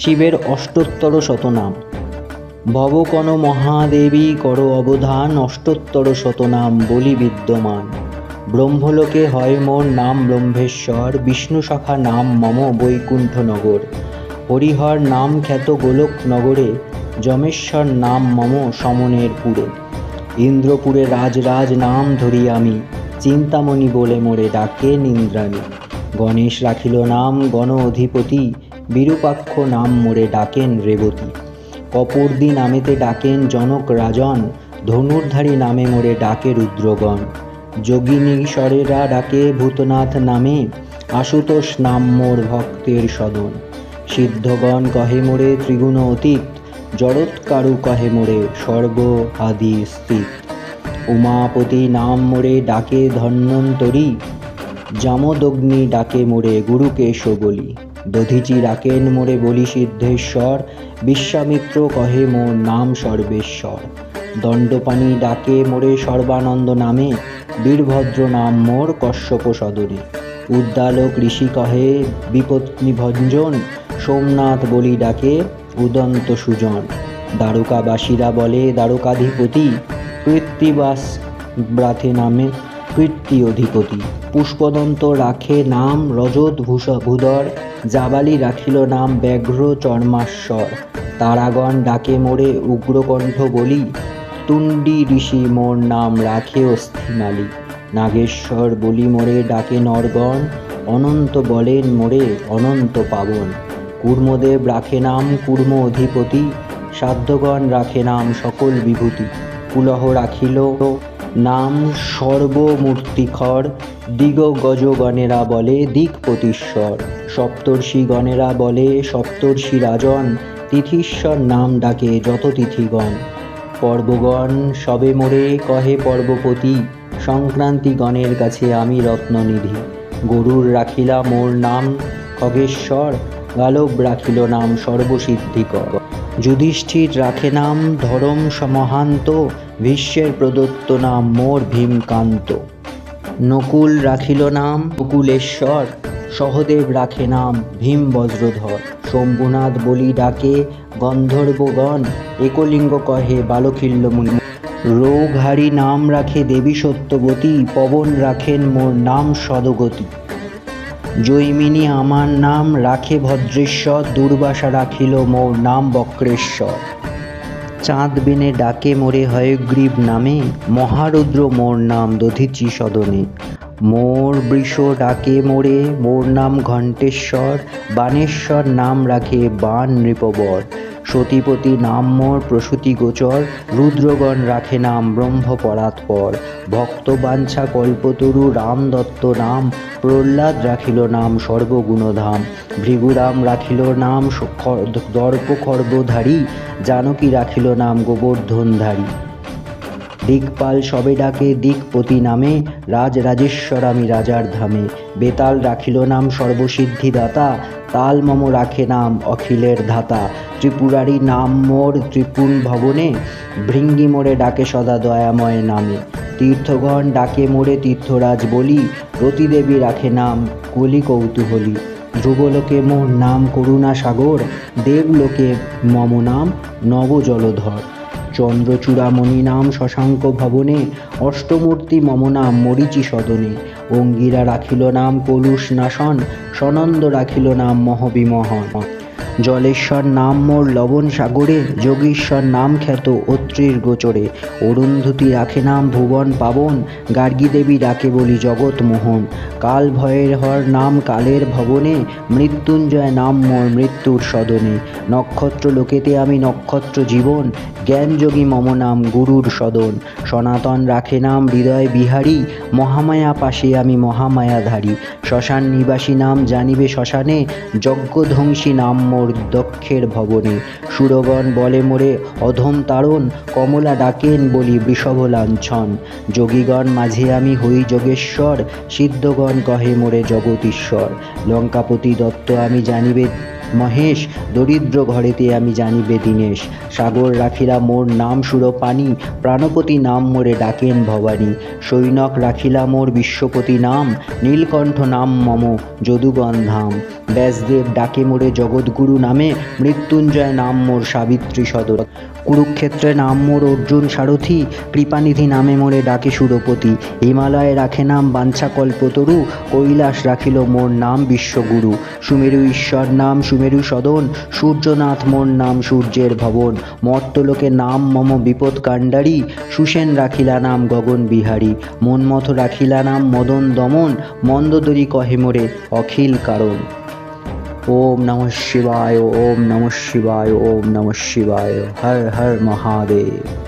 শিবের অষ্টোত্তর শতনাম। ভবকন মহাদেবী কর অবধান, অষ্টোত্তর শতনাম বলি বিদ্যমান। ব্রহ্মলোকে হয় মোর নাম ব্রহ্মেশ্বর, বিষ্ণু শাখা নাম মম বৈকুণ্ঠনগর। হরিহর নাম খ্যাত গোলক নগরে যমেশ্বর নাম মম সমনের পুরে ইন্দ্রপুরে রাজরাজ নাম ধরি আমি, চিন্তামণি বলে মোরে ডাকে নিন্দ্রাণী। গণেশ রাখিল নাম গণ অধিপতি বিরূপাক্ষ নাম মোরে ডাকেন রেবতী। কপর্দি নামেতে ডাকেন জনক রাজন, ধনুর্ধারী নামে মোরে ডাকে রুদ্রগণ। যোগিনীশ্বরেরা ডাকে ভূতনাথ নামে, আশুতোষ নাম মোর ভক্তের সদন। সিদ্ধগণ কহে মোরে ত্রিগুণ অতীত জড়ৎকারু কহে মোরে সর্ব আদি স্থিত। উমাপতি নাম মোরে ডাকে ধন্বন্তরী, জামদগ্নি ডাকে মোরে গুরুকে বলি দধিচি ডাকেন মোরে বলি সিদ্ধেশ্বর, বিশ্বামিত্র কহে মোর নাম সর্বেশ্বর। দণ্ডপাণি ডাকে মোরে সর্বানন্দ নামে, বীরভদ্র নাম মোর কশ্যপ সদরে। উদ্দালক ঋষি কহে বিপত্নি ভঞ্জন, সোমনাথ বলি ডাকে, উদন্ত সুজন। দ্বারকাবাসীরা বলে, দ্বারকাধিপতি, কৃত্তিবাস ব্রাথে নামে, কীর্তি অধিপতি। পুষ্পদন্ত রাখে নাম রজত ভূষ ভূধর জাবালি রাখিল নাম ব্যাঘ্র চর্মাশ্বর। তারাগণ ডাকে মোরে উগ্রকণ্ঠ বলি, তুণ্ডি ঋষি, মোর নাম রাখে অস্থিমালি নাগেশ্বর বলি মোরে ডাকে নরগণ, অনন্ত বলেন মোরে, অনন্ত পাবন। কুর্মদেব রাখে নাম কুর্ম অধিপতি, সাধ্যগণ রাখে নাম সকল বিভূতি। পুলহ রাখিল নাম সর্বমূর্তিখর দিগ গজগণেরা বলে দিকপতিশ্বর সপ্তর্ষি গণেরা বলে সপ্তর্ষি রাজন, তিথিশ্বর নাম ডাকে যত তিথিগণ। পর্বগণ সবে মোরে কহে পর্বপতি, সংক্রান্তি গণের কাছে আমি রত্ননিধি। গরুর রাখিলা মোর নাম খগেশ্বর গালব রাখিল নাম সর্বসিদ্ধিকর। যুধিষ্ঠির রাখে নাম, ধরম সমহান্ত, ভীষ্মের প্রদত্ত নাম মোর ভীমকান্ত। নকুল রাখিল নাম নকুলেশ্বর, সহদেব রাখে নাম ভীম বজ্রধর শম্ভুনাথ বলি ডাকে, গন্ধর্বগণ একলিঙ্গ কহে বালখিল্য মুনি। রোগহারি নাম রাখে দেবী সত্যবতী, পবন রাখেন মোর নাম সদগতি। জৈমিনী আমার নাম রাখে ভদ্রেশ্বর, দুর্বাসা রাখিল মোর নাম বক্রেশ্বর। চাঁদ বেনে ডাকে মোরে হয়গ্রীব নামে, মহারুদ্র মোর নাম দধিচি সদনে। মোর বৃষ ডাকে মোরে, মোর নাম ঘণ্টেশ্বর বানেশ্বর নাম রাখে বান নৃপবর। সতীপতি নাম মোর প্রসূতি গোচর, রুদ্রগণ রাখে নাম ব্রহ্ম পরাৎপর ভক্ত বাঞ্ছা কল্পতরু রাম দত্ত নাম, প্রহ্লাদ রাখিল নাম সর্বগুণধাম ভৃগুরাম রাখিল নাম দর্প খর্বধারী জানকী রাখিল নাম গোবর্ধনধারী। দিকপাল সবে ডাকে দিকপতি নামে রাজ রাজেশ্বর আমি রাজার ধামে। বেতাল রাখিল নাম সর্বসিদ্ধিদাতা তাল মম রাখে নাম অখিলের ধাতা। ত্রিপুরারি নাম মোর ত্রিপুণ ভবনে, ভৃঙ্গি মোড়ে ডাকে সদা দয়াময় নামে। তীর্থগণ ডাকে মোড়ে তীর্থরাজ বলি রতিদেবী রাখে নাম কলি কৌতূহলী ধ্রুবলোকে মোর নাম করুণা সাগর, দেবলোকে মম নাম নবজলধর। চন্দ্রচূড়ামণি নাম শশাঙ্ক ভবনে, অষ্টমূর্তি মম নাম মরিচি সদনে। অঙ্গিরা রাখিল নাম কলুষ নাশন, সনন্দ রাখিল নাম মহবিমহন। জলেশ্বর নাম মোর লবণ সাগরে, যোগীশ্বর নাম খ্যাত অত্রির গোচরে। অরুন্ধতী রাখে নাম ভুবন পাবন, গার্গী দেবী ডাকে বলি জগৎ মোহন। কাল ভয়ের হর নাম কালের ভবনে, মৃত্যুঞ্জয় নাম মোর মৃত্যুর সদনে। নক্ষত্র লোকেতে আমি নক্ষত্র জীবন জ্ঞানযোগী মম নাম গুরুর সদন। সনাতন রাখে নাম হৃদয় বিহারী, মহামায়া পাশে আমি মহামায়াধারী। শ্মশান নিবাসী নাম জানিবে শ্মশানে, যজ্ঞধ্বংসী নাম মোর দক্ষের ভবনে। সুরগণ বলে মোরে, অধম তারণ, কমলা ডাকেন বলি বৃষভ লাঞ্ছন। যোগীগণ মাঝে আমি হই যোগেশ্বর, সিদ্ধগণ কহে মোরে জগতীশ্বর লঙ্কাপতি দত্ত আমি জানিবে মহেশ, দরিদ্র ঘরেতে আমি জানিবে দীনেশ, সাগর রাখিলা মোর নাম সুরপানি প্রাণপতি নাম মোরে ডাকেন ভবানী, সৈনক রাখিলা মোর বিশ্বপতি নাম, নীলকণ্ঠ নাম মম যদুগণ ধাম, ব্যাসদেব ডাকে মোরে জগৎগুরু নামে, মৃত্যুঞ্জয় নাম মোর সাবিত্রী সদর, কুরুক্ষেত্রে নাম মোর অর্জুন সারথি, কৃপানিধি নামে মোরে ডাকে সুরপতি, হিমালয়ে রাখে নাম বাঞ্ছাকল্পতরু, কৈলাস রাখিল মোর নাম বিশ্বগুরু, সুমেরু ঈশ্বর নাম সুমেরু সদন, সূর্যনাথ মোর নাম সূর্যের ভবন। মর্তলোকে নাম মম বিপদ কাণ্ডারি সুসেন রাখিলা নাম গগন বিহারী। মনমথ রাখিলা নাম মদন দমন, মন্দদরি কহে মোরে অখিল কারণ। ওম নমঃ শিবায়, ওম নমঃ শিবায়, ওম নমঃ শিবায়। হর হর মহাদেব।